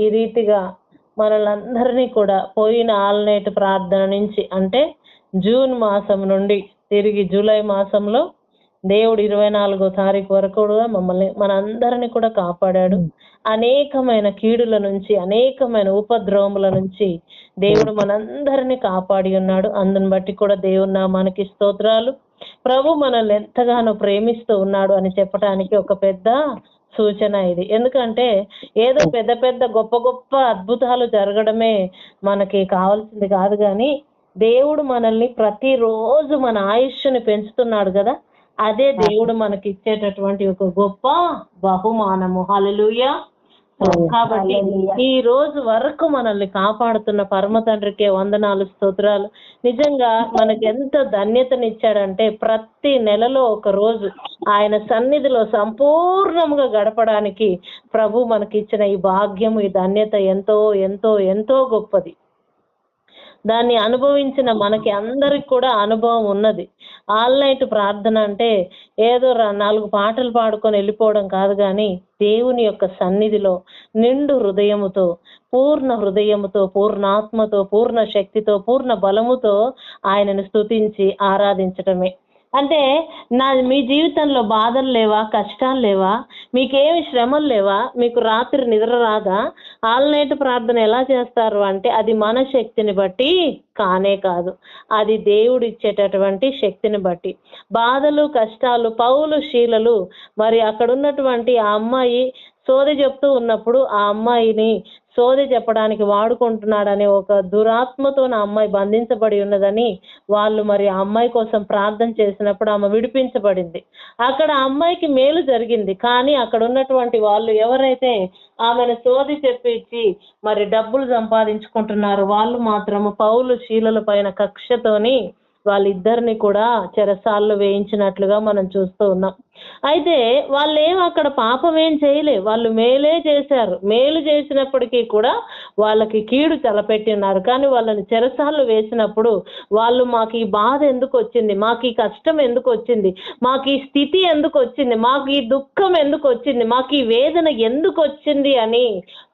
ఈ రీతిగా మనలందరినీ కూడా పోయిన ఆల్నైట్ ప్రార్థన నుంచి అంటే జూన్ మాసం నుండి తిరిగి జూలై మాసంలో దేవుడు ఇరవై నాలుగో తారీఖు వరకు కూడా మమ్మల్ని మనందరినీ కూడా కాపాడాడు. అనేకమైన కీడుల నుంచి అనేకమైన ఉపద్రవముల నుంచి దేవుడు మనందరినీ కాపాడి ఉన్నాడు. అందుని బట్టి కూడా దేవుని నామానికి స్తోత్రాలు. ప్రభు మనల్ని ఎంతగానో ప్రేమిస్తూ ఉన్నాడు అని చెప్పడానికి ఒక పెద్ద సూచన ఇది. ఎందుకంటే ఏదో పెద్ద పెద్ద గొప్ప గొప్ప అద్భుతాలు జరగడమే మనకి కావాల్సింది కాదు కానీ దేవుడు మనల్ని ప్రతిరోజు మన ఆయుష్ని పెంచుతున్నాడు కదా. అదే దేవుడు మనకి ఇచ్చేటటువంటి ఒక గొప్ప బహుమానము. హల్లెలూయా. కాబట్టి ఈ రోజు వరకు మనల్ని కాపాడుతున్న పరమ తండ్రికే వందనాలు స్తోత్రాలు. నిజంగా మనకి ఎంత ధన్యతనిచ్చాడంటే ప్రతి నెలలో ఒక రోజు ఆయన సన్నిధిలో సంపూర్ణంగా గడపడానికి ప్రభు మనకి ఇచ్చిన ఈ భాగ్యము ఈ ధన్యత ఎంతో ఎంతో ఎంతో గొప్పది. దాన్ని అనుభవించిన మనకి అందరికి కూడా అనుభవం ఉన్నది. ఆల్ నైట్ ప్రార్థన అంటే ఏదో నాలుగు పాటలు పాడుకొని వెళ్ళిపోవడం కాదు కానీ దేవుని యొక్క సన్నిధిలో నిండు హృదయముతో పూర్ణ హృదయముతో పూర్ణాత్మతో పూర్ణ శక్తితో పూర్ణ బలముతో ఆయనను స్తుతించి ఆరాధించటమే. అంటే నా మీ జీవితంలో బాధలు లేవా? కష్టాలు లేవా? మీకేమి శ్రమలు లేవా? మీకు రాత్రి నిద్ర రాదా? ఆల్ నైట్ ప్రార్థన ఎలా చేస్తారు అంటే అది మన శక్తిని బట్టి కానే కాదు. అది దేవుడు ఇచ్చేటటువంటి శక్తిని బట్టి. బాధలు కష్టాలు పౌలు శీలలు. మరి అక్కడ ఉన్నటువంటి ఆ అమ్మాయి సోది చెప్తూ ఉన్నప్పుడు ఆ అమ్మాయిని సోది చెప్పడానికి వాడుకుంటున్నాడనే ఒక దురాత్మతో నా అమ్మాయి బంధించబడి ఉన్నదని వాళ్ళు మరి ఆ అమ్మాయి కోసం ప్రార్థన చేసినప్పుడు ఆమె విడిపించబడింది. అక్కడ అమ్మాయికి మేలు జరిగింది. కానీ అక్కడ ఉన్నటువంటి వాళ్ళు ఎవరైతే ఆమెను సోది చెప్పించి మరి డబ్బులు సంపాదించుకుంటున్నారు వాళ్ళు మాత్రము పౌలు శీలల పైన కక్షతోని వాళ్ళిద్దరిని కూడా చెరసాల్లో వేయించినట్లుగా మనం చూస్తూ ఉన్నాం. అయితే వాళ్ళేం అక్కడ పాపం ఏం చేయలే. వాళ్ళు మేలే చేశారు. మేలు చేసినప్పటికీ కూడా వాళ్ళకి కీడు తలపెట్టినారు. కానీ వాళ్ళని చెరసాలు వేసినప్పుడు వాళ్ళు మాకు ఈ బాధ ఎందుకు వచ్చింది? మాకు ఈ కష్టం ఎందుకు వచ్చింది? మాకు ఈ స్థితి ఎందుకు వచ్చింది? మాకు ఈ దుఃఖం ఎందుకు వచ్చింది? మాకు ఈ వేదన ఎందుకు వచ్చింది అని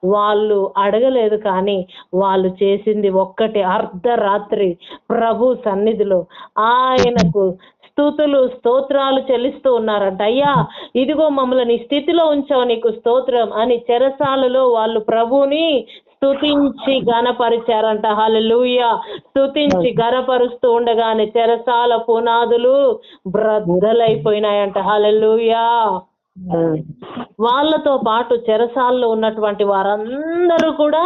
వాళ్ళు అడగలేదు కానీ వాళ్ళు చేసింది ఒక్కటి అర్ధరాత్రి ప్రభు సన్నిధిలో ఆయనకు స్థుతులు స్తోత్రాలు చెల్లిస్తూ ఉన్నారంట. అయ్యా ఇదిగో మమ్మల్ని స్థితిలో ఉంచావు నీకు స్తోత్రం అని చెరసాలలో వాళ్ళు ప్రభుని స్తుతించి గనపరిచారంట హల్లెలూయా. స్తుతించి గనపరుస్తూ ఉండగానే చెరసాల పునాదులు బ్రద్దలైపోయినాయంట. హల్లెలూయా. వాళ్ళతో పాటు చెరసాల్లో ఉన్నటువంటి వారందరూ కూడా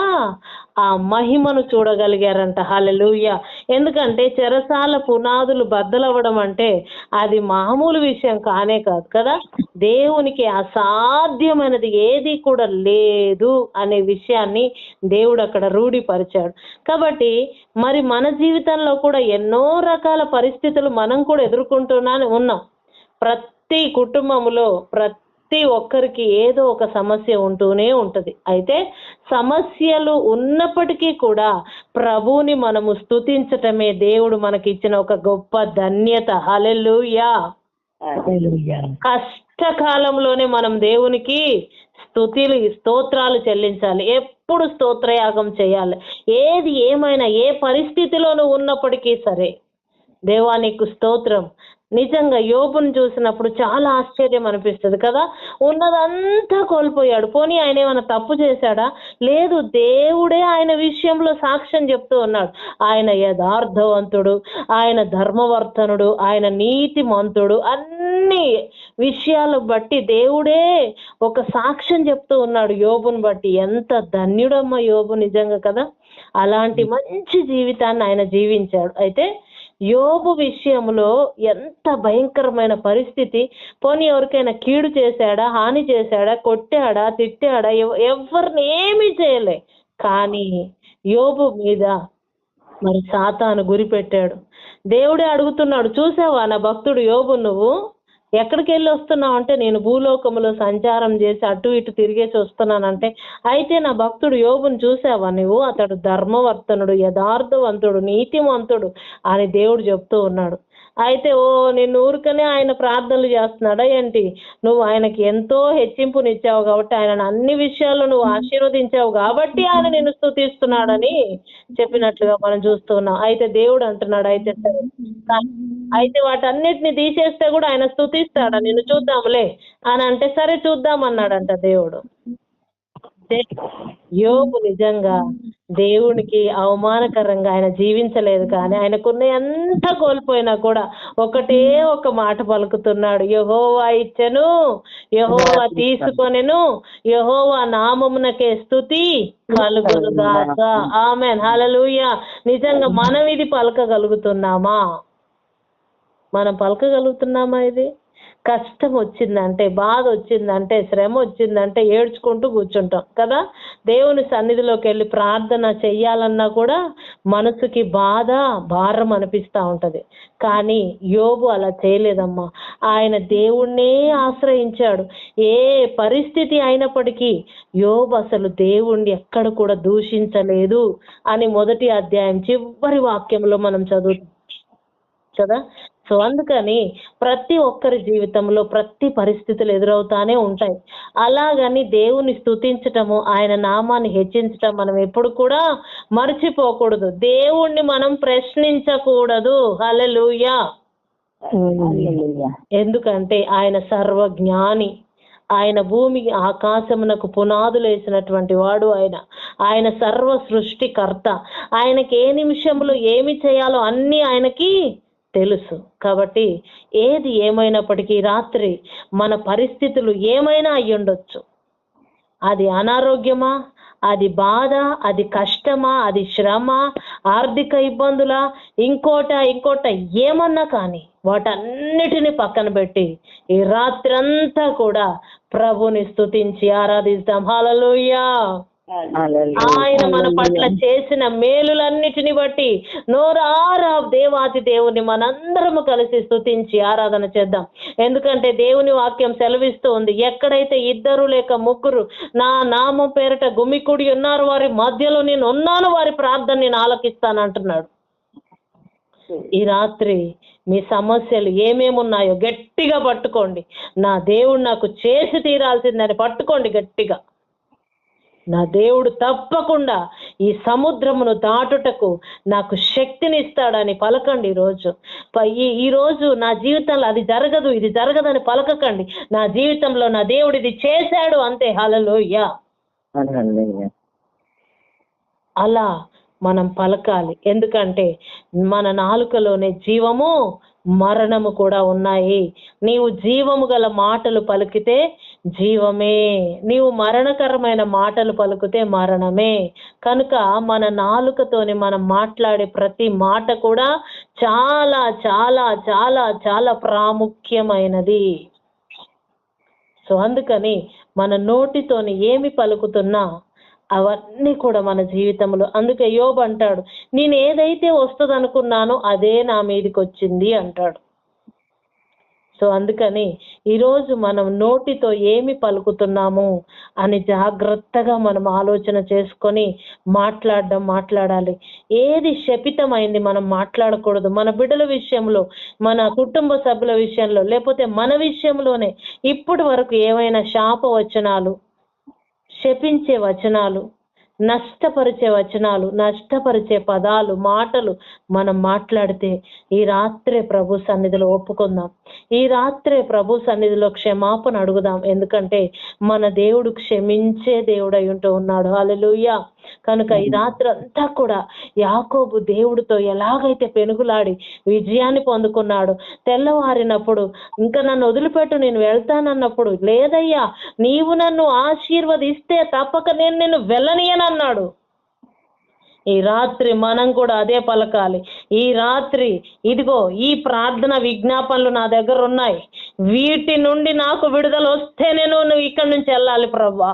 ఆ మహిమను చూడగలిగారంట. హలలుయ ఎందుకంటే చెరసాల పునాదులు బద్దలవ్వడం అంటే అది మామూలు విషయం కానే కాదు కదా? దేవునికి అసాధ్యమైనది ఏది కూడా లేదు అనే విషయాన్ని దేవుడు అక్కడ రూఢిపరిచాడు. కాబట్టి మరి మన జీవితంలో కూడా ఎన్నో రకాల పరిస్థితులు మనం కూడా ఎదుర్కొంటున్నానే ఉన్నాం. ప్రతి కుటుంబంలో ప్రతి ఒక్కరికి ఏదో ఒక సమస్య ఉంటూనే ఉంటది. అయితే సమస్యలు ఉన్నప్పటికీ కూడా ప్రభువుని మనము స్తుతించటమే దేవుడు మనకి ఇచ్చిన ఒక గొప్ప ధన్యత. హల్లెలూయా. కష్టకాలంలోనే మనం దేవునికి స్తుతిలు స్తోత్రాలు చెల్లించాలి. ఎప్పుడు స్తోత్రయాగం చేయాలి. ఏది ఏమైనా ఏ పరిస్థితిలోనూ ఉన్నప్పటికీ సరే దేవా నీకు స్తోత్రం. నిజంగా యోబును చూసినప్పుడు చాలా ఆశ్చర్యం అనిపిస్తుంది కదా? ఉన్నదంతా కోల్పోయాడు. పోనీ ఆయన ఏమైనా తప్పు చేశాడా? లేదు దేవుడే ఆయన విషయంలో సాక్ష్యం చెప్తూ ఉన్నాడు. ఆయన యథార్థవంతుడు ఆయన ధర్మవర్తనుడు ఆయన నీతిమంతుడు. అన్ని విషయాలు బట్టి దేవుడే ఒక సాక్ష్యం చెప్తూ ఉన్నాడు యోబుని బట్టి. ఎంత ధన్యుడమ్మ యోబు నిజంగా కదా? అలాంటి మంచి జీవితాన్ని ఆయన జీవించాడు. అయితే యోబు విషయంలో ఎంత భయంకరమైన పరిస్థితి. పోనీ ఎవరికైనా కీడు చేశాడా హాని చేశాడా కొట్టాడా తిట్టాడా ఎవ- ఎవరిని ఏమీ చేయలే. కానీ యోబు మీద మరి సాతాను గురి పెట్టాడు దేవుడే అడుగుతున్నాడు చూసావా నా భక్తుడు యోబు నువ్వు? ఎక్కడికి వెళ్ళి వస్తున్నావు అంటే నేను భూలోకములో సంచారం చేసి అటు ఇటు తిరిగేసి వస్తున్నానంటే అయితే నా భక్తుడు యోగును చూసావా నువ్వు అతడు ధర్మవర్తనుడు యథార్థవంతుడు నీతివంతుడు అని దేవుడు చెప్తూ ఉన్నాడు. అయితే ఓ నేను ఊరికనే ఆయన ప్రార్థనలు చేస్తున్నాడా ఏంటి? నువ్వు ఆయనకి ఎంతో హెచ్చింపునిచ్చావు కాబట్టి ఆయన అన్ని విషయాల్లో నువ్వు ఆశీర్వదించావు కాబట్టి ఆయన నిన్ను స్థుతిస్తున్నాడని చెప్పినట్లుగా మనం చూస్తున్నాం. అయితే దేవుడు అంటున్నాడు అయితే సరే. అయితే వాటన్నిటిని తీసేస్తే కూడా ఆయన స్తుతిస్తాడా? నిన్ను చూద్దాంలే. అని అంటే సరే చూద్దాం అన్నాడంట దేవుడు యోబు నిజంగా దేవునికి అవమానకరంగా ఆయన జీవించలేదు కానీ ఆయనకున్న ఎంత కోల్పోయినా కూడా ఒకటే ఒక మాట పలుకుతున్నాడు. యహోవా ఇచ్చెను యహోవా తీసుకొనెను యహోవా నామమునకే స్థుతి కలుగునుగాక. ఆమెన్. హల్లెలూయా. నిజంగా మనం ఇది పలకగలుగుతున్నామా? మనం పలకగలుగుతున్నామా ఇది? కష్టం వచ్చిందంటే బాధ వచ్చిందంటే శ్రమ వచ్చిందంటే ఏడ్చుకుంటూ కూర్చుంటాం కదా? దేవుని సన్నిధిలోకి వెళ్ళి ప్రార్థన చెయ్యాలన్నా కూడా మనసుకి బాధ భారం అనిపిస్తూ ఉంటది. కానీ యోబు అలా చేయలేదమ్మా. ఆయన దేవుణ్ణే ఆశ్రయించాడు. ఏ పరిస్థితి అయినప్పటికీ యోబు అసలు దేవుణ్ణి ఎక్కడ కూడా దూషించలేదు అని మొదటి అధ్యాయం చివరి వాక్యంలో మనం చదువు కదా? సో అందుకని ప్రతి ఒక్కరి జీవితంలో ప్రతి పరిస్థితులు ఎదురవుతానే ఉంటాయి. అలాగని దేవుని స్తుతించటము ఆయన నామాన్ని హెచ్చించటం మనం ఎప్పుడు కూడా మర్చిపోకూడదు. దేవుణ్ణి మనం ప్రశ్నించకూడదు. హల్లెలూయా. ఎందుకంటే ఆయన సర్వజ్ఞాని. ఆయన భూమి ఆకాశమునకు పునాదులు వేసినటువంటి వాడు ఆయన. ఆయన సర్వ సృష్టికర్త ఆయనకి ఏ నిమిషంలో ఏమి చేయాలో అన్నీ ఆయనకి తెలుసు. కాబట్టి ఏది ఏమైనప్పటికీ రాత్రి మన పరిస్థితులు ఏమైనా అయి ఉండొచ్చు అది అనారోగ్యమా? అది బాధ? అది కష్టమా? అది శ్రమ? ఆర్థిక ఇబ్బందుల? ఇంకోట ఇంకోట ఏమన్నా కానీ వాటన్నిటిని పక్కన పెట్టి ఈ రాత్రంతా కూడా ప్రభుని స్థుతించి ఆరాధిస్తాం. హల్లెలూయా! ఆయన మన పట్ల చేసిన మేలులన్నిటిని బట్టి నోరారా దేవాతి దేవుని మనందరము కలిసి స్తుతించి ఆరాధన చేద్దాం. ఎందుకంటే దేవుని వాక్యం సెలవిస్తూ ఉంది. ఎక్కడైతే ఇద్దరు లేక ముగ్గురు నా నామం పేరిట గుమికుడి ఉన్నారు వారి మధ్యలో నేను ఉన్నాను వారి ప్రార్థన నేను ఆలకిస్తానంటున్నాడు. ఈ రాత్రి మీ సమస్యలు ఏమేమి ఉన్నాయో గట్టిగా పట్టుకోండి. నా దేవుడు నాకు చేసి తీరాల్సిందని పట్టుకోండి గట్టిగా. నా దేవుడు తప్పకుండా ఈ సముద్రమును దాటుటకు నాకు శక్తిని ఇస్తాడని పలకండి ఈరోజు ప- ఈ ఈ రోజు నా జీవితంలో అది జరగదు ఇది జరగదని పలకకండి. నా జీవితంలో నా దేవుడు ఇది చేశాడు అంతే. హలలోయ అలా మనం పలకాలి. ఎందుకంటే మన నాలుకలోనే జీవము మరణము కూడా ఉన్నాయి. నీవు జీవము గల మాటలు పలికితే జీవమే. నీవు మరణకరమైన మాటలు పలుకుతే మరణమే. కనుక మన నాలుకతోని మనం మాట్లాడే ప్రతి మాట కూడా చాలా చాలా చాలా చాలా ప్రాముఖ్యమైనది. సో అందుకని మన నోటితోని ఏమి పలుకుతున్నా అవన్నీ కూడా మన జీవితంలో. అందుకే యోబ్ అంటాడు నేను ఏదైతే వస్తుంది అనుకున్నానో అదే నా మీదకి వచ్చింది అంటాడు. సో అందుకని ఈరోజు మనం నోటితో ఏమి పలుకుతున్నాము అని జాగ్రత్తగా మనం ఆలోచన చేసుకొని మాట్లాడడం మాట్లాడాలి. ఏది శపితమైంది మనం మాట్లాడకూడదు. మన బిడ్డల విషయంలో మన కుటుంబ సభ్యుల విషయంలో లేకపోతే మన విషయంలోనే ఇప్పటి వరకు ఏమైనా శాప వచనాలు శపించే వచనాలు నష్టపరిచే వచనాలు నష్టపరిచే పదాలు మాటలు మనం మాట్లాడితే ఈ రాత్రే ప్రభు సన్నిధిలో ఒప్పుకుందాం. ఈ రాత్రే ప్రభు సన్నిధిలో క్షమాపణ అడుగుదాం. ఎందుకంటే మన దేవుడు క్షమించే దేవుడు అయి ఉంటూ ఉన్నాడు. హల్లెలూయా. కనుక ఈ రాత్రి అంతా కూడా యాకోబు దేవుడితో ఎలాగైతే పెనుగులాడి విజయాన్ని పొందుకున్నాడు తెల్లవారినప్పుడు ఇంకా నన్ను వదిలిపెట్టు నేను వెళ్తానన్నప్పుడు లేదయ్యా నీవు నన్ను ఆశీర్వదిస్తే తప్పక నేను నిన్ను వెళ్ళనియనన్నాడు. ఈ రాత్రి మనం కూడా అదే పలకాలి. ఈ రాత్రి ఇదిగో ఈ ప్రార్థన విజ్ఞాపనలు నా దగ్గర ఉన్నాయి. వీటి నుండి నాకు విడుదల వస్తే నేను నువ్వు ఇక్కడి నుంచి వెళ్ళాలి ప్రభా.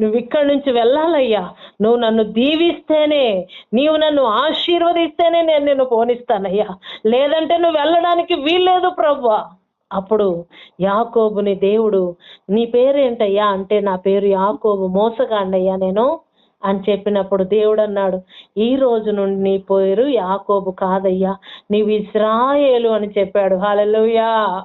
నువ్వు ఇక్కడి నుంచి వెళ్ళాలయ్యా. నువ్వు నన్ను దీవిస్తేనే నీవు నన్ను ఆశీర్వదిస్తేనే నేను నిన్ను పోనిస్తానయ్యా. లేదంటే నువ్వు వెళ్ళడానికి వీల్లేదు ప్రభా అప్పుడు యాకోబుని దేవుడు నీ పేరేంటయ్యా? అంటే నా పేరు యాకోబు మోసగాండయ్యా నేను అని చెప్పినప్పుడు దేవుడు అన్నాడు ఈ రోజు నుండి నీ పేరు యాకోబు కాదయ్యా. నీవు ఇస్రాయేలు అని చెప్పాడు. హల్లెలూయా.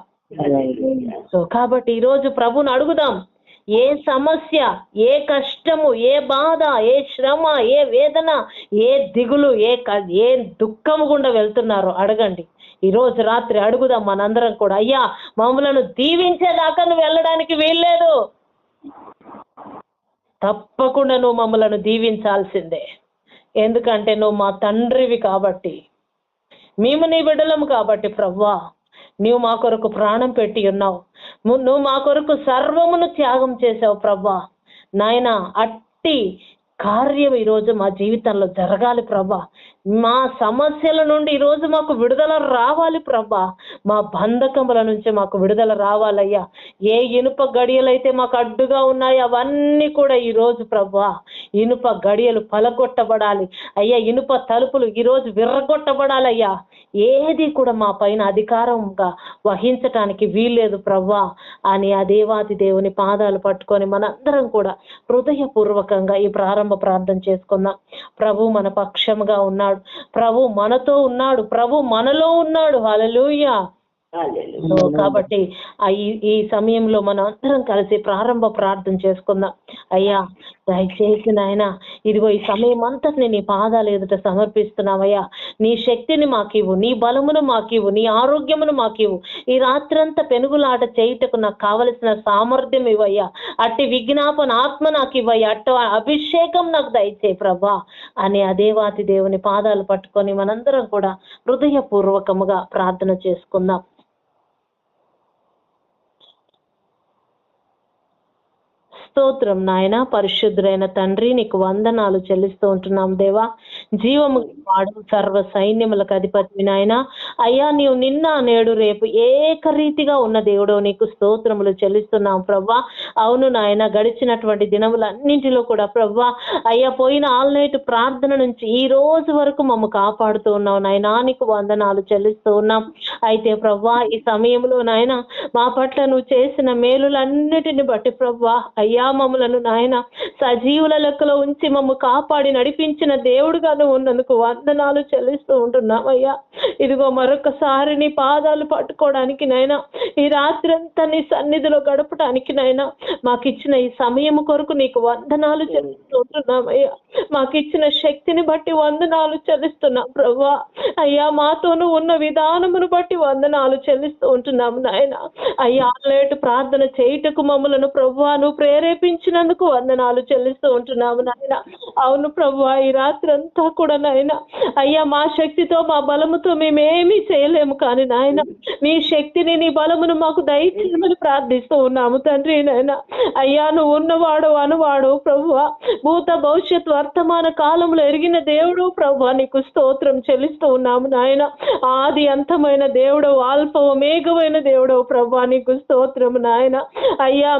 సో కాబట్టి ఈ రోజు ప్రభుని అడుగుదాం. ఏ సమస్య ఏ కష్టము ఏ బాధ ఏ శ్రమ ఏ వేదన ఏ దిగులు ఏ క- ఏ దుఃఖము గుండా వెళ్తున్నారో అడగండి. ఈ రోజు రాత్రి అడుగుదాం మనందరం కూడా అయ్యా మమ్మలను దీవించేదాకా నువ్వు వెళ్ళడానికి వీల్లేదు. తప్పకుండా నువ్వు మమ్మలను దీవించాల్సిందే. ఎందుకంటే నువ్వు మా తండ్రివి కాబట్టి మేము నీ బిడ్డలము కాబట్టి ప్రవ్వా. నీవు మా కొరకు ప్రాణం పెట్టి ఉన్నావు. నువ్వు మా కొరకు సర్వమును త్యాగం చేసావు ప్రభా. నాయన అట్టి కార్యం ఈరోజు మా జీవితంలో జరగాలి ప్రభా. మా సమస్యల నుండి ఈరోజు మాకు విడుదల రావాలి ప్రభా. మా బంధకముల నుంచి మాకు విడుదల రావాలయ్యా. ఏ ఇనుప గడియలైతే మాకు అడ్డుగా ఉన్నాయో అవన్నీ కూడా ఈరోజు ప్రభా. ఇనుప గడియలు పలగొట్టబడాలి. అయ్యా ఇనుప తలుపులు ఈరోజు విర్రగొట్టబడాలయ్యా ఏది కూడా మా పైన అధికారంగా వహించటానికి వీల్లేదు ప్రవ్వా. అని ఆ దేవాది దేవుని పాదాలు పట్టుకొని మనందరం కూడా హృదయపూర్వకంగా ఈ ప్రారంభ ప్రార్థన చేసుకుందాం. ప్రభు మన పక్షముగా ఉన్నాడు. ప్రభు మనతో ఉన్నాడు. ప్రభు మనలో ఉన్నాడు. హల్లెలూయా. సో కాబట్టి ఈ ఈ సమయంలో మనం అందరం కలిసి ప్రారంభ ప్రార్థన చేసుకుందాం. అయ్యా దయచేసి నాయన ఇదిగో ఈ సమయం అంతటిని నీ పాదాలు ఎదుట సమర్పిస్తున్నావయ్యా. నీ శక్తిని మాకివ్వు నీ బలమును మాకివ్వు నీ ఆరోగ్యమును మాకివ్వు. ఈ రాత్రంతా పెనుగులాట చేయుటకు నాకు కావలసిన సామర్థ్యం ఇవ్వయ్యా. అట్టి విజ్ఞాపన ఆత్మ నాకు ఇవ్వయ్యా. అట్ట అభిషేకం నాకు దయచేయి ప్రభా. అని ఆ దేవాతి దేవుని పాదాలు పట్టుకొని మనందరం కూడా హృదయపూర్వకముగా ప్రార్థన చేసుకుందాం. స్తోత్రం నాయన పరిశుద్ధులైన తండ్రి నీకు వందనాలు చెల్లిస్తూ ఉంటున్నాం దేవా. జీవము వాడు సర్వ సైన్యములకు అధిపతి నాయన. అయ్యా నీవు నిన్న నేడు రేపు ఏకరీతిగా ఉన్న దేవుడు నీకు స్తోత్రములు చెల్లిస్తున్నాం ప్రవ్వా. అవును నాయన గడిచినటువంటి దినములన్నింటిలో కూడా ప్రవ్వా అయ్యా పోయిన ఆల్ నైట్ ప్రార్థన నుంచి ఈ రోజు వరకు మమ్మ కాపాడుతూ ఉన్నావు నాయనా. నీకు వందనాలు చెల్లిస్తూ ఉన్నాం. అయితే ప్రవ్వా ఈ సమయంలో నాయన మా పట్ల నువ్వు చేసిన మేలులన్నిటిని బట్టి ప్రవ్వా అయ్యా మమ్మలను నాయన. సజీవుల లెక్కలో ఉంచి మమ్మ కాపాడి నడిపించిన దేవుడుగాను ఉన్నందుకు వందనాలు చెల్లిస్తూ ఉంటున్నామయ్యా. ఇదిగో మరొకసారి నీ పాదాలు పట్టుకోవడానికి నాయన. ఈ రాత్రంతా నీ సన్నిధిలో గడపడానికి నాయన. మాకు ఇచ్చిన ఈ సమయం కొరకు నీకు వందనాలు చెల్లిస్తూ ఉంటున్నాం అయ్యా మాకు ఇచ్చిన శక్తిని బట్టి వందనాలు చెల్లిస్తున్నాం ప్రభా అయ్యా మాతోను ఉన్న విధానమును బట్టి వందనాలు చెల్లిస్తూ ఉంటున్నాము నాయన. అయ్యా లేటు ప్రార్థన చేయుటకు మమ్మలను ప్రభువా. నువ్వు లేపించినందుకు వందనాలు చెల్లిస్తూ ఉంటున్నాము నాయన. అవును ప్రభు ఈ రాత్రి అంతా కూడా నాయన అయ్యా మా శక్తితో మా బలముతో మేమేమీ చేయలేము కానీ నాయన నీ శక్తిని నీ బలమును మాకు దయచేయమని ప్రార్థిస్తూ ఉన్నాము తండ్రి నాయన. అయ్యా నువ్వు ఉన్నవాడు అనువాడు ప్రభువా. భూత భవిష్యత్ వర్తమాన కాలంలో ఎరిగిన దేవుడు ప్రభు నీకు స్తోత్రం చెల్లిస్తూ ఉన్నాము నాయన. ఆది అంతమైన దేవుడు అల్పవ మేఘమైన దేవుడవు ప్రభు నీకు స్తోత్రము నాయన. అయ్యా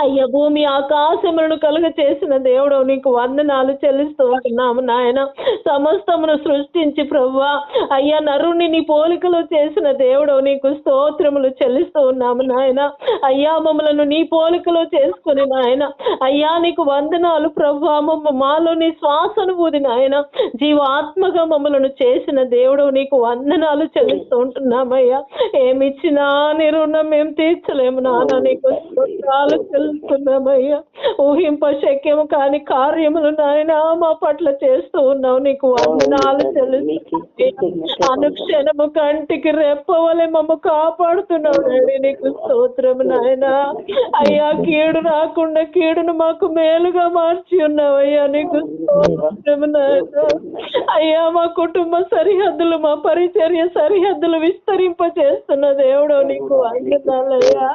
అయ్యా భూమి ఆకాశములను కలుగ చేసిన దేవుడు నీకు వందనాలు చెల్లిస్తూ ఉంటున్నాము నాయన. సమస్తమును సృష్టించి ప్రవ్వా. అయ్యా నరుణ్ణి నీ పోలికలో చేసిన దేవుడు నీకు స్తోత్రములు చెల్లిస్తూ ఉన్నాము నాయన. అయ్యా మమ్మలను నీ పోలికలో చేసుకుని నాయన. అయ్యా నీకు వందనాలు ప్రవ్వా. మమ్మ మాలో నీ శ్వాసనుభూతి నాయన. జీవాత్మగా మమ్మలను చేసిన దేవుడు నీకు వందనాలు చెల్లిస్తూ ఉంటున్నామయ్యా. ఏమిచ్చినా నీ రుణం మేము తీర్చలేము నాన్న నీకు స్తోత్రాలు చెల్లిస్తున్నామయ్యా ఊహింప శక్యము కాని కార్యములు నాయన మా పట్ల చేస్తూ ఉన్నావు. నీకు వందనాలు తెలుసు. అనుక్షణము కంటికి రెప్పవలే మమ్మ కాపాడుతున్నావు డాడీ నీకు స్తోత్రం నాయన. అయ్యా కీడు రాకుండా కీడును మాకు మేలుగా మార్చి ఉన్నావయ్యా. నీకు స్తోత్రం నాయన. అయ్యా మా కుటుంబ సరిహద్దులు మా పరిచర్య సరిహద్దులు విస్తరింప చేస్తున్న దేవుడు నీకు వందనాలయ్యా.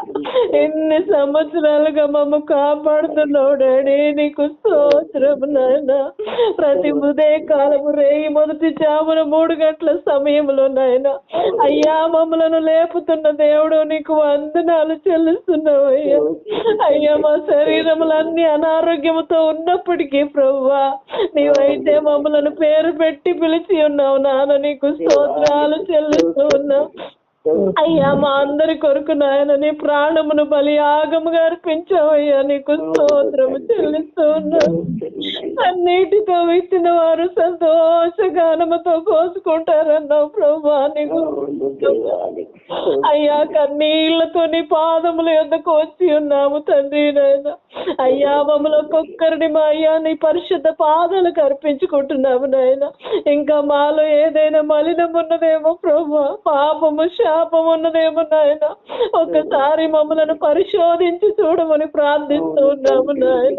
ఎన్ని సంవత్సరాలుగా మమ్మ కాపాడుతున్నావు నీకు స్తోత్రం నాయన. ప్రతి ఉదయ కాలము రేయి మొదటి జామున మూడు గంటల సమయంలో నాయన. అయ్యా మమ్మలను లేపుతున్న దేవుడు నీకు వందనాలు చెల్లిస్తున్నావు అయ్యా అయ్యా మా శరీరములన్నీ అనారోగ్యముతో ఉన్నప్పటికీ ప్రవ్వా నీవైతే మమ్మలను పేరు పెట్టి పిలిచి ఉన్నావు నాన్న నీకు స్తోత్రాలు చెల్లిస్తూ ఉన్నావు. అయ్యా మా అందరి కొరకు నాయన నీ ప్రాణమును బలి ఆగముగా అర్పించావయ్యా నీకు స్తోత్రము చెల్లిస్తూ అన్నిటితో ఇచ్చిన వారు సంతోషగానముతో కోసుకుంటారన్నావు ప్రభా నీకు అయ్యా కన్నీళ్ళతో నీ పాదముల యొద్దకు వచ్చి ఉన్నాము తండ్రి నాయన. అయ్యా మమ్మల్ని ఒక్కొక్కరిని మా అయ్యా నీ పరిశుద్ధ పాదాలకు అర్పించుకుంటున్నాము నాయన. ఇంకా మాలో ఏదైనా మలినం ఉన్నదేమో ప్రభు పాపము శాపం ఉన్నదేమో నాయన. ఒకసారి మమ్మలను పరిశోధించి చూడమని ప్రార్థిస్తూ ఉన్నాము నాయన.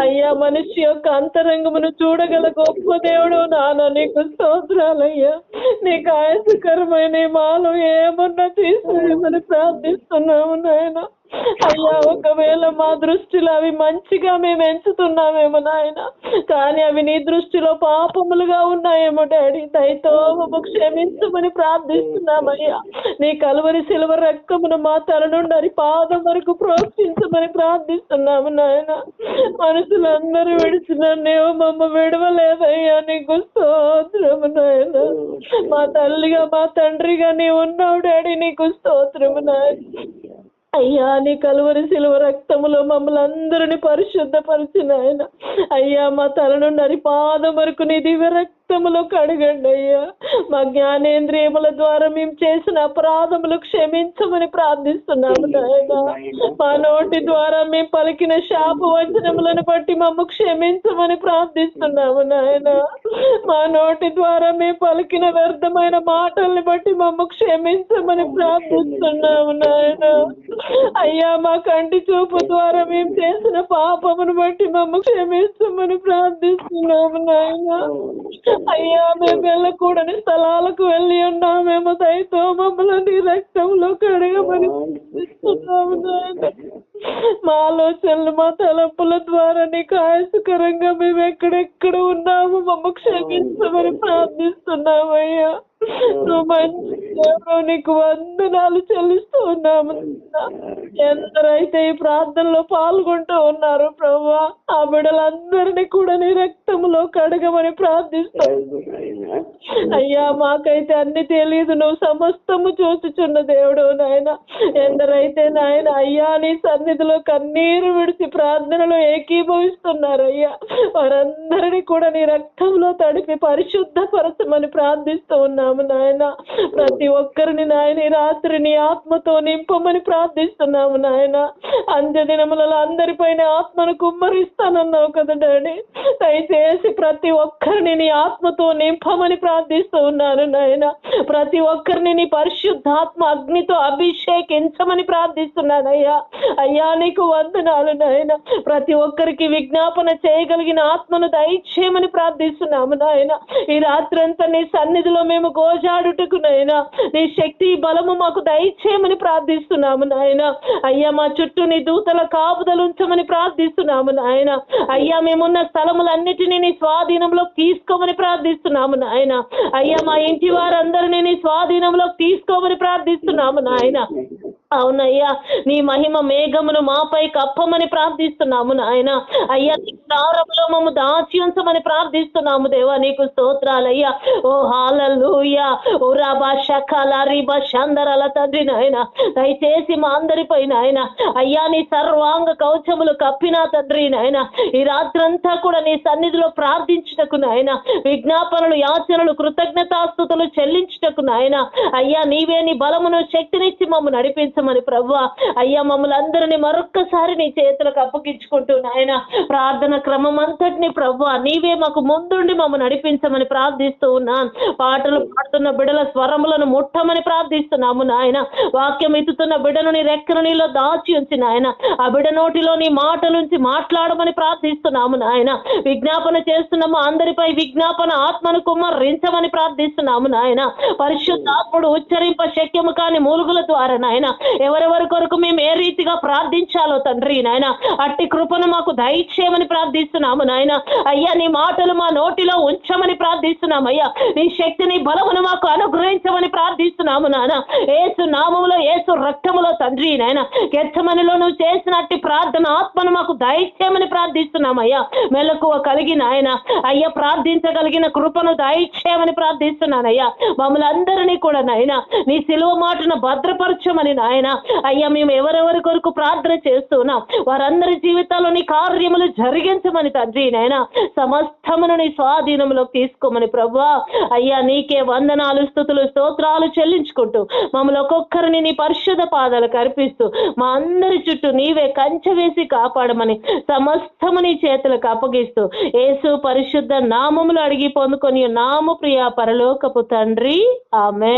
అయ్యా మనిషి యొక్క అంతరంగమును చూడగల గొప్ప దేవుడు నాన్న నీకు స్తోత్రాలయ్యా. నీకు ఆయాసకరమైన మాలో ఏమన్నా తీసేయమని ప్రార్థిస్తున్నాము నాయన. అయ్యా ఒకవేళ మా దృష్టిలో అవి మంచిగా మేము ఎంచుతున్నామేమో నాయన కానీ అవి నీ దృష్టిలో పాపములుగా ఉన్నాయేమో డాడీ. దయతో క్షమించమని ప్రార్థిస్తున్నామయ్యా. నీ కలువరి సిలువ రక్తమును మా తల నుండి పాదం వరకు ప్రోక్షించమని ప్రార్థిస్తున్నాము నాయన. మనుషులందరూ విడిచిన నీవు మమ్మ విడవలేదయ్యా నీకు స్తోత్రము నాయన. మా తల్లిగా మా తండ్రిగా నీ ఉన్నావు డాడీ నీకు స్తోత్రము నాయన. అయ్యా నీ కలువరి సిలువ రక్తములో మమ్మల్ని అందరిని పరిశుద్ధపరిచిన ఆయన. అయ్యా మా తల నుండి పాదం వరకు నీ దివ్య రక్తములో కడగండి అయ్యా. మా జ్ఞానేంద్రియముల ద్వారా మేము చేసిన అపరాధములు క్షమించమని ప్రార్థిస్తున్నాము నాయన. మా నోటి ద్వారా మేము పలికిన శాప వచనములను బట్టి మమ్మ క్షమించమని ప్రార్థిస్తున్నాము నాయన. మా నోటి ద్వారా మేము పలికిన వ్యర్థమైన మాటల్ని బట్టి మమ్మ క్షమించమని ప్రార్థిస్తున్నాము నాయన. అయ్యా మా కంటి చూపు ద్వారా మేము చేసిన పాపమును బట్టి మమ్మ క్షమించమని ప్రార్థిస్తున్నాము నాయన. అయ్యా మేము వెళ్ళకూడని స్థలాలకు వెళ్ళి ఉన్నామేమో దయతో మమ్మల్ని రక్తంలో కడగమని ప్రార్థిస్తున్నాము మా ఆలోచనలు మా తలంపుల ద్వారా నీకు ఆయాసకరంగా మేము ఎక్కడెక్కడ ఉన్నాము మమ్మ క్షమించమని ప్రార్థిస్తున్నామయ్యా. నీకు వందనాలు చెల్లిస్తూ ఉన్నాము ఎందరైతే ఈ ప్రార్థనలో పాల్గొంటూ ఉన్నారు ప్రభు ఆ బిడ్డలందరినీ కూడా నీ రక్తములో కడగమని ప్రార్థిస్తాం. అయ్యా మాకైతే అన్ని తెలియదు నువ్వు సమస్తము చూచుచున్న దేవుడు నాయన. ఎందరైతే నాయన అయ్యా నీ సన్నిధిలో కన్నీరు విడిచి ప్రార్థనలో ఏకీభవిస్తున్నారు అయ్యా వారందరినీ కూడా నీ రక్తంలో తడిపి పరిశుద్ధపరచమని ప్రార్థిస్తూ ఉన్నారు ఉన్నాము నాయన. ప్రతి ఒక్కరిని నాయన ఈ రాత్రి నీ ఆత్మతో నింపమని ప్రార్థిస్తున్నాము నాయన. అంత్యదినములలో అందరిపైన ఆత్మను కుమ్మరిస్తానన్నావు కదా డాడీ. దయచేసి ప్రతి ఒక్కరిని నీ ఆత్మతో నింపమని ప్రార్థిస్తూ ఉన్నాను నాయన. ప్రతి ఒక్కరిని నీ పరిశుద్ధాత్మ అగ్నితో అభిషేకించమని ప్రార్థిస్తున్నానయ్యా అయ్యా నీకు వందనాలు నాయన. ప్రతి ఒక్కరికి విజ్ఞాపన చేయగలిగిన ఆత్మను దయచేయమని ప్రార్థిస్తున్నాము నాయన. ఈ రాత్రంతా నీ సన్నిధిలో మేము గోజాడుటకు నాయన. నీ శక్తి బలము మాకు దయచేయమని ప్రార్థిస్తున్నాము నాయన. అయ్యా మా చుట్టూ నీ దూతల కాపుదలు ఉంచమని ప్రార్థిస్తున్నాము నాయన. అయ్యా మేమున్న స్థలములన్నిటినీ నీ స్వాధీనంలో తీసుకోమని ప్రార్థిస్తున్నాము నాయన. అయ్యా మా ఇంటి వారందరినీ నీ స్వాధీనంలో తీసుకోమని ప్రార్థిస్తున్నాము నాయన. అవునయ్యా. నీ మహిమ మేఘమును మాపై కప్పమని ప్రార్థిస్తున్నాము నాయన. అయ్యా నీ ప్రారంభంలో మమ్మ దాచి ఉంచమని ప్రార్థిస్తున్నాము దేవా. నీకు స్తోత్రాలయ్యా. ఓ హాలూయా ఓ రాబా షకాల రిబా షందరల తండ్రి నాయన. దయచేసి మా అందరిపై నాయన. అయ్యా నీ సర్వాంగ కవచములు కప్పినా తండ్రి నాయన. ఈ రాత్రంతా కూడా నీ సన్నిధిలో ప్రార్థించుటకు నాయన. విజ్ఞాపనలు యాచనలు కృతజ్ఞతాస్తుతులు చెల్లించుటకు నాయన. అయ్యా నీవే నీ బలమును శక్తినిచ్చి మమ్మల్ని నడిపించమని ప్రభు అయ్యా మమ్మల్ని అందరినీ మరొక్కసారి నీ చేతులకు అప్పగించుకుంటూ నాయన ప్రార్థన క్రమం అంతటిని ప్రభు నీవే మాకు ముందుండి మమ్మల్ని నడిపించమని ప్రార్థిస్తూ ఉన్నాను పాటలు పాడుతున్న బిడల స్వరములను ముట్టమని ప్రార్థిస్తున్నాము నాయన. వాక్యం ఎత్తుతున్న బిడను నీ రెక్కన నీలో దాచి ఉంచి నాయన. ఆ బిడ నోటిలో నీ మాటలుంచి మాట్లాడమని ప్రార్థిస్తున్నాము నాయన. విజ్ఞాపన చేస్తున్నాము అందరిపై విజ్ఞాపన ఆత్మను కుమ్మరించమని ప్రార్థిస్తున్నాము నాయన. పరిశుద్ధాత్ముడు ఉచ్చరింప శక్యము కాని మూలుగుల ద్వారా నాయన ఎవరెవరి కొరకు మేము ఏ రీతిగా ప్రార్థించాలో తండ్రి నాయన అట్టి కృపను మాకు దయచేయమని ప్రార్థిస్తున్నాము నాయన. అయ్యా నీ మాటలు మా నోటిలో ఉంచమని ప్రార్థిస్తున్నాము అయ్యా. నీ శక్తిని బలమును మాకు అనుగ్రహించమని ప్రార్థిస్తున్నాము నాయన. ఏసు నామములో ఏసు రక్తములో తండ్రి నాయన. గెచ్చమనిలో నువ్వు చేసినట్టి ప్రార్థన ఆత్మను మాకు దయచేయమని ప్రార్థిస్తున్నాం అయ్యా. మెలకువ కలిగిన ఆయన అయ్యా ప్రార్థించగలిగిన కృపను దయచేయమని ప్రార్థిస్తున్నానయ్యా మమ్మల్ని అందరినీ కూడా నాయన నీ సిలువ మాటను భద్రపరచమని నాయన అయ్యా మేము ఎవరెవరి కొరకు ప్రార్థన చేస్తున్నాం? వారందరి జీవితాల్లో నీ కార్యములు జరిగించమని తండ్రి నాయన. సమస్తమును నీ స్వాధీనంలోకి తీసుకోమని ప్రభా అయ్యా నీకే వందనాలు స్థుతులు స్తోత్రాలు చెల్లించుకుంటూ మమ్మల్ని ఒక్కొక్కరిని నీ పరిశుద్ధ పాదాలు కనిపిస్తూ మా అందరి చుట్టూ నీవే కంచె వేసి కాపాడమని సమస్తము నీ చేతులకు అప్పగిస్తూ యేసు పరిశుద్ధ నామములు అడిగి పొందుకొని నామ ప్రియ పరలోకపు తండ్రి. ఆమె